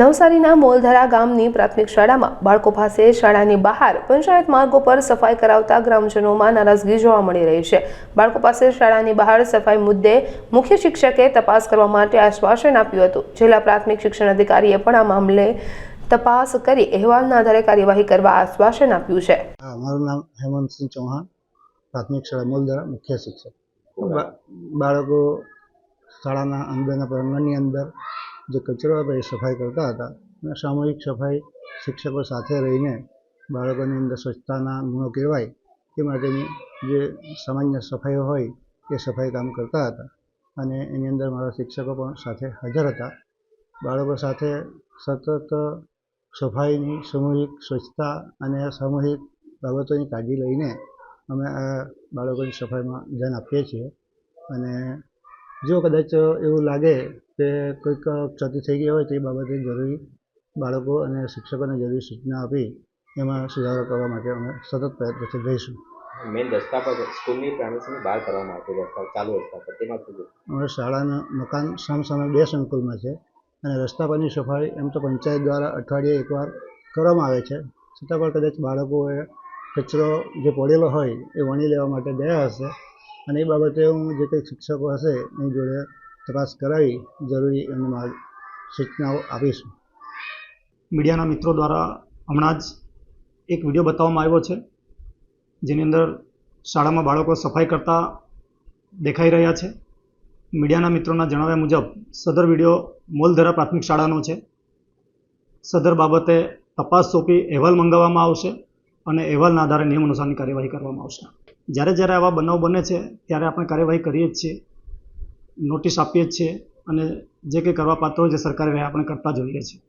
નવસારીના મોલધરા ગામની પ્રાથમિક શાળામાં બાળકો પાસે શાળાની બહાર પંચાયત માર્ગો પર સફાઈ કરાવતા ગ્રામજનોમાં નારાજગી જોવા મળી રહી છે. બાળકો પાસે શાળાની બહાર સફાઈ મુદ્દે મુખ્ય શિક્ષકે તપાસ કરવા માટે આશ્વાસન આપ્યું હતું. જિલ્લા પ્રાથમિક શિક્ષણ અધિકારીએ પણ આ મામલે તપાસ કરી અહેવાલના આધારે કાર્યવાહી કરવા આશ્વાસન આપ્યું છે. મારું નામ હેમંતસિંહ ચૌહાણ પ્રાથમિક શાળા મોલધરા મુખ્ય શિક્ષક. બાળકો શાળાના અંદરના પ્રાંગણની અંદર જે કચરો હતો એ સફાઈ કરતા હતા. સામૂહિક સફાઈ શિક્ષકો સાથે રહીને બાળકોની અંદર સ્વચ્છતાના ગુણો કહેવાય એ માટેની જે સામાન્ય સફાઈઓ હોય એ સફાઈ કામ કરતા હતા. અને એની અંદર મારા શિક્ષકો પણ સાથે હાજર હતા. બાળકો સાથે સતત સફાઈની સામૂહિક સ્વચ્છતા અને સામૂહિક બાબતોની કાળજી લઈને અમે આ બાળકોની સફાઈમાં ધ્યાન આપીએ છીએ. અને જો કદાચ એવું લાગે કે કોઈક ક્ષતિ થઈ ગઈ હોય તો એ બાબતે જરૂરી બાળકો અને શિક્ષકોને જરૂરી સૂચના આપી એમાં સુધારો કરવા માટે અમે સતત પ્રયત્નશીલ રહીશું. મેઇન રસ્તા પર સ્કૂલની પ્રામિસની બહાર કરવામાં આવતો રસ્તા ચાલુ રસ્તા પર તેમાં શું? અમારા શાળાના મકાન સામસામે બે સંકુલમાં છે અને રસ્તા પરની સફાઈ એમ તો પંચાયત દ્વારા અઠવાડિયે એકવાર કરવામાં આવે છે. છતાં પણ કદાચ બાળકોએ કચરો જે પડેલો હોય એ વણી લેવા માટે ગયા હશે. અને એ બાબતે હું જે કંઈ શિક્ષકો હશે એની જોડે તપાસ કરાવી જરૂરી એમને માર્ગ સૂચનાઓ આપીશું. મીડિયાના મિત્રો દ્વારા હમણાં જ એક વીડિયો બતાવવામાં આવ્યો છે, જેની અંદર શાળામાં બાળકો સફાઈ કરતા દેખાઈ રહ્યા છે. મીડિયાના મિત્રોના જણાવ્યા મુજબ, સદર વીડિયો મોલધરા પ્રાથમિક શાળાનો છે. સદર બાબતે તપાસ સોંપી અહેવાલ મંગાવવામાં આવશે. અને અહેવાલના આધારે નિયમ અનુસારની કાર્યવાહી કરવામાં આવશે. જ્યારે જ્યારે આવા બનાવ બને છે, ત્યારે આપણે કાર્યવાહી કરીએ જ છીએ, નોટિસ આપીએ જ છીએ અને જે કંઈ કરવા પાત્ર હોય જે સરકારે આપણે કરતા જોઈએ છીએ.